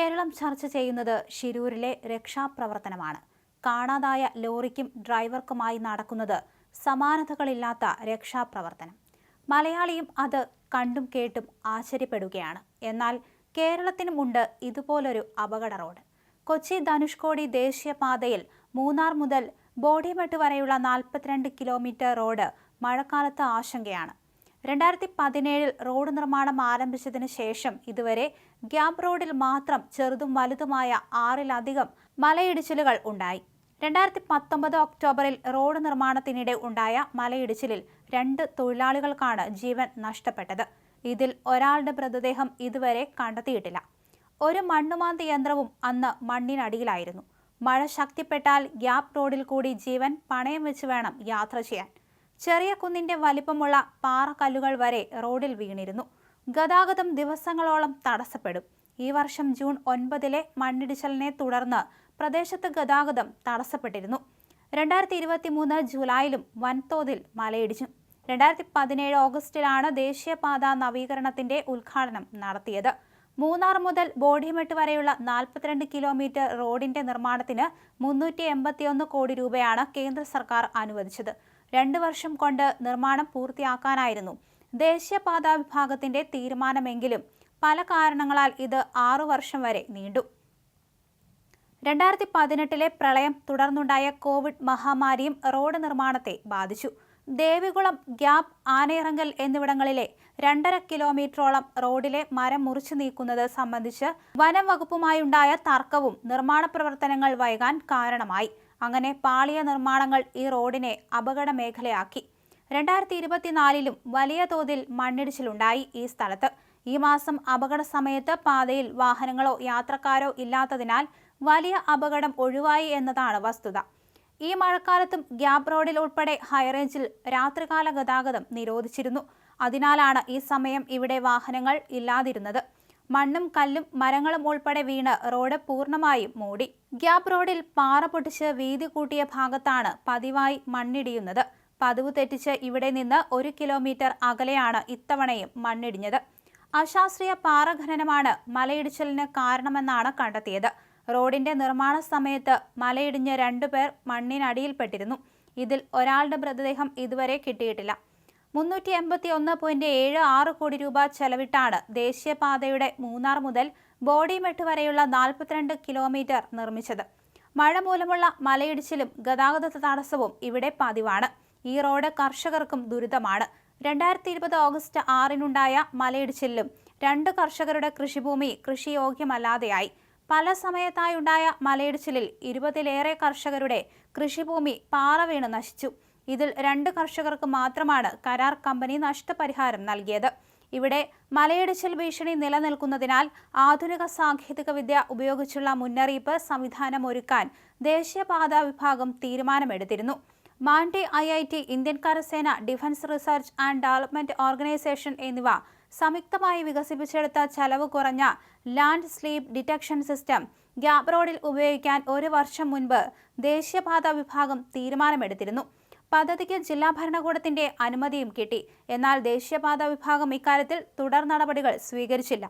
കേരളം ചർച്ച ചെയ്യുന്നത് ഷിരൂരിലെ രക്ഷാപ്രവർത്തനമാണ്. കാണാതായ ലോറിക്കും ഡ്രൈവർക്കുമായി നടക്കുന്നത് സമാനതകളില്ലാത്ത രക്ഷാപ്രവർത്തനം. മലയാളിയും അത് കണ്ടും കേട്ടും ആശ്ചര്യപ്പെടുകയാണ്. എന്നാൽ കേരളത്തിനുമുണ്ട് ഇതുപോലൊരു അപകട റോഡ് കൊച്ചി ധനുഷ്കോടി ദേശീയപാതയിൽ മൂന്നാർ മുതൽ ബോഡിമെട്ട് വരെയുള്ള നാൽപ്പത്തിരണ്ട് കിലോമീറ്റർ റോഡ് മഴക്കാലത്ത് ആശങ്കയാണ്. രണ്ടായിരത്തി പതിനേഴിൽ റോഡ് നിർമ്മാണം ആരംഭിച്ചതിന് ശേഷം ഇതുവരെ ഗ്യാപ് റോഡിൽ മാത്രം ചെറുതും വലുതുമായ ആറിലധികം മലയിടിച്ചിലുകൾ ഉണ്ടായി. രണ്ടായിരത്തി പത്തൊമ്പത് ഒക്ടോബറിൽ റോഡ് നിർമ്മാണത്തിനിടെ ഉണ്ടായ മലയിടിച്ചിലിൽ രണ്ട് തൊഴിലാളികൾക്കാണ് ജീവൻ നഷ്ടപ്പെട്ടത്. ഇതിൽ ഒരാളുടെ മൃതദേഹം ഇതുവരെ കണ്ടെത്തിയിട്ടില്ല. ഒരു മണ്ണുമാന്തി യന്ത്രവും അന്ന് മണ്ണിനടിയിലായിരുന്നു. മഴ ശക്തിപ്പെട്ടാൽ ഗ്യാപ് റോഡിൽ കൂടി ജീവൻ പണയം വെച്ച് വേണം യാത്ര ചെയ്യാൻ. ചെറിയ കുന്നിന്റെ വലിപ്പമുള്ള പാറക്കല്ലുകൾ വരെ റോഡിൽ വീണിരുന്നു. ഗതാഗതം ദിവസങ്ങളോളം തടസ്സപ്പെടും. ഈ വർഷം ജൂൺ ഒൻപതിലെ മണ്ണിടിച്ചിലിനെ തുടർന്ന് പ്രദേശത്ത് ഗതാഗതം തടസ്സപ്പെട്ടിരുന്നു. രണ്ടായിരത്തി ഇരുപത്തി മൂന്ന് ജൂലൈയിലും വൻതോതിൽ മലയിടിച്ചു. രണ്ടായിരത്തി പതിനേഴ് ഓഗസ്റ്റിലാണ് ദേശീയപാത നവീകരണത്തിന്റെ ഉദ്ഘാടനം നടത്തിയത്. മൂന്നാർ മുതൽ ബോഡിമെട്ട് വരെയുള്ള നാൽപ്പത്തിരണ്ട് കിലോമീറ്റർ റോഡിന്റെ നിർമ്മാണത്തിന് മുന്നൂറ്റി എൺപത്തിയൊന്ന് കോടി രൂപയാണ് കേന്ദ്ര സർക്കാർ അനുവദിച്ചത്. രണ്ട് വർഷം കൊണ്ട് നിർമ്മാണം പൂർത്തിയാക്കാനായിരുന്നു. ദേശീയപാതാ വിഭാഗത്തിന്റെ തീരുമാനമെങ്കിലും പല കാരണങ്ങളാൽ ഇത് ആറു വർഷം വരെ നീണ്ടു. രണ്ടായിരത്തി പതിനെട്ടിലെ പ്രളയം തുടർന്നുണ്ടായ കോവിഡ് മഹാമാരിയും റോഡ് നിർമ്മാണത്തെ ബാധിച്ചു. ദേവികുളം ഗ്യാപ് ആനയിറങ്കൽ എന്നിവിടങ്ങളിലെ രണ്ടര കിലോമീറ്ററോളം റോഡിലെ മരം മുറിച്ചു നീക്കുന്നത് സംബന്ധിച്ച് വനം വകുപ്പുമായുണ്ടായ തർക്കവും നിർമ്മാണ പ്രവർത്തനങ്ങൾ വൈകാൻ കാരണമായി. അങ്ങനെ പാളിയ നിർമ്മാണങ്ങൾ ഈ റോഡിനെ അപകട മേഖലയാക്കി രണ്ടായിരത്തി ഇരുപത്തിനാലിലും വലിയ തോതിൽ മണ്ണിടിച്ചിലുണ്ടായി ഈ സ്ഥലത്ത്. ഈ മാസം അപകട സമയത്ത് പാതയിൽ വാഹനങ്ങളോ യാത്രക്കാരോ ഇല്ലാത്തതിനാൽ വലിയ അപകടം ഒഴിവായി എന്നതാണ് വസ്തുത. ഈ മഴക്കാലത്തും ഗ്യാപ് റോഡിൽ ഉൾപ്പെടെ ഹൈറേഞ്ചിൽ രാത്രികാല ഗതാഗതം നിരോധിച്ചിരുന്നു. അതിനാലാണ് ഈ സമയം ഇവിടെ വാഹനങ്ങൾ ഇല്ലാതിരുന്നത്. മണ്ണും കല്ലും മരങ്ങളും ഉൾപ്പെടെ വീണ് റോഡ് പൂർണമായും മൂടി. ഗ്യാപ് റോഡിൽ പാറ പൊട്ടിച്ച് വീതി കൂട്ടിയ ഭാഗത്താണ് പതിവായി മണ്ണിടിയുന്നത്. പതിവ് തെറ്റിച്ച് ഇവിടെ നിന്ന് ഒരു കിലോമീറ്റർ അകലെയാണ് ഇത്തവണയും മണ്ണിടിഞ്ഞത്. അശാസ്ത്രീയ പാറ ഖനനമാണ് മലയിടിച്ചിലിന് കാരണമെന്നാണ് കണ്ടെത്തിയത്. റോഡിന്റെ നിർമ്മാണ സമയത്ത് മലയിടിഞ്ഞ് രണ്ടുപേർ മണ്ണിനടിയിൽപ്പെട്ടിരുന്നു. ഇതിൽ ഒരാളുടെ മൃതദേഹം ഇതുവരെ കിട്ടിയിട്ടില്ല. മുന്നൂറ്റി എൺപത്തി ഒന്ന് പോയിന്റ് ഏഴ് ആറ് കോടി രൂപ ചെലവിട്ടാണ് ദേശീയപാതയുടെ മൂന്നാർ മുതൽ ബോഡിമെട്ട് വരെയുള്ള നാൽപ്പത്തിരണ്ട് കിലോമീറ്റർ നിർമ്മിച്ചത്. മഴ മൂലമുള്ള മലയിടിച്ചിലും ഗതാഗത തടസ്സവും ഇവിടെ പതിവാണ്. ഈ റോഡ് കർഷകർക്കും ദുരിതമാണ്. രണ്ടായിരത്തി ഇരുപത് ഓഗസ്റ്റ് ആറിനുണ്ടായ മലയിടിച്ചിലും രണ്ട് കർഷകരുടെ കൃഷിഭൂമി കൃഷിയോഗ്യമല്ലാതെയായി. പല സമയത്തായുണ്ടായ മലയിടിച്ചിലിൽ ഇരുപതിലേറെ കർഷകരുടെ കൃഷിഭൂമി പാറ വീണ് നശിച്ചു. ഇതിൽ രണ്ട് കർഷകർക്ക് മാത്രമാണ് കരാർ കമ്പനി നഷ്ടപരിഹാരം നൽകിയത്. ഇവിടെ മലയിടിച്ചിൽ ഭീഷണി നിലനിൽക്കുന്നതിനാൽ ആധുനിക സാങ്കേതിക വിദ്യ ഉപയോഗിച്ചുള്ള മുന്നറിയിപ്പ് സംവിധാനം ഒരുക്കാൻ ദേശീയപാത വിഭാഗം തീരുമാനമെടുത്തിരുന്നു. Mandi I I T Indian കരസേന defence research and development organisation എന്നിവ സംയുക്തമായി വികസിപ്പിച്ചെടുത്ത ചെലവ് കുറഞ്ഞ landslip detection system gap റോഡിൽ ഉപയോഗിക്കാൻ ഒരു വർഷം മുൻപ് ദേശീയപാത വിഭാഗം തീരുമാനമെടുത്തിരുന്നു. പദ്ധതിക്ക് ജില്ലാ ഭരണകൂടത്തിന്റെ അനുമതിയും കിട്ടി. എന്നാൽ ദേശീയപാത വിഭാഗം ഇക്കാര്യത്തിൽ തുടർ നടപടികൾ സ്വീകരിച്ചില്ല.